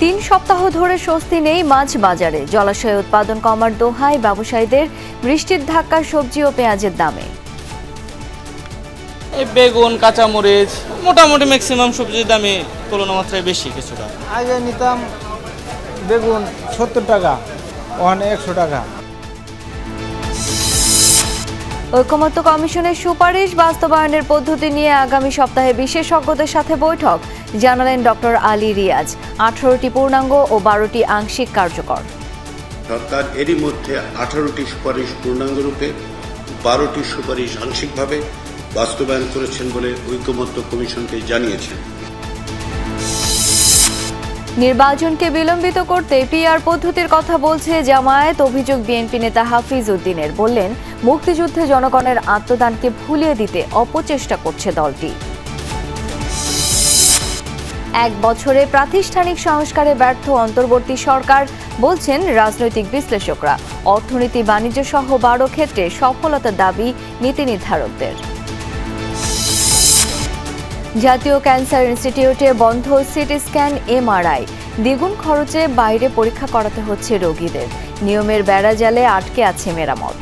তিন সপ্তাহ ধরে স্বস্তি নেই মাছ বাজারে। জলাশয় উৎপাদন কমার দোহায় ব্যবসায়ীদের বৃষ্টির ধাক্কা সবজি ও পেঁয়াজের দামে। এই বেগুন কাঁচামরিচ মোটামুটি ম্যাক্সিমাম সবজির দামে তুলনা মাত্রায় বেশি কিছুটা। আগে নিতাম বেগুন সত্তর টাকা ওখানে একশো টাকা। ঐকমত্য কমিশনের সুপারিশ বাস্তবায়নের পদ্ধতি নিয়ে আগামী সপ্তাহে বিশেষজ্ঞদের সাথে বৈঠক, জানালেন ডক্টর আলী রিয়াজ। আঠারোটি পূর্ণাঙ্গ ও বারোটি আংশিক কার্যকর। সরকার এরই মধ্যে আঠারোটি সুপারিশ পূর্ণাঙ্গরূপে বারোটি সুপারিশ আংশিকভাবে বাস্তবায়ন করেছেন বলে ঐকমত্য কমিশনকে জানিয়েছেন। নির্বাচনকে বিলম্বিত করতে পিআর পদ্ধতির কথা বলছে জামায়াত, অভিযোগ বিএনপি নেতা হাফিজ উদ্দিনের। বললেন, মুক্তিযুদ্ধে জনগণের আত্মদানকে ভুলিয়ে দিতে অপচেষ্টা করছে দলটি। এক বছরে প্রাতিষ্ঠানিক সংস্কারে ব্যর্থ অন্তর্বর্তী সরকার, বলছেন রাজনৈতিক বিশ্লেষকরা। অর্থনীতি বাণিজ্য সহ বারো ক্ষেত্রে সফলতার দাবি নীতি নির্ধারকদের। জাতীয় ক্যান্সার ইনস্টিটিউটে বন্ধ সিটি স্ক্যান এমআরআই। দ্বিগুণ খরচে বাইরে পরীক্ষা করাতে হচ্ছে রোগীদের। নিয়মের বেড়া জালে আটকে আছে মেরামত।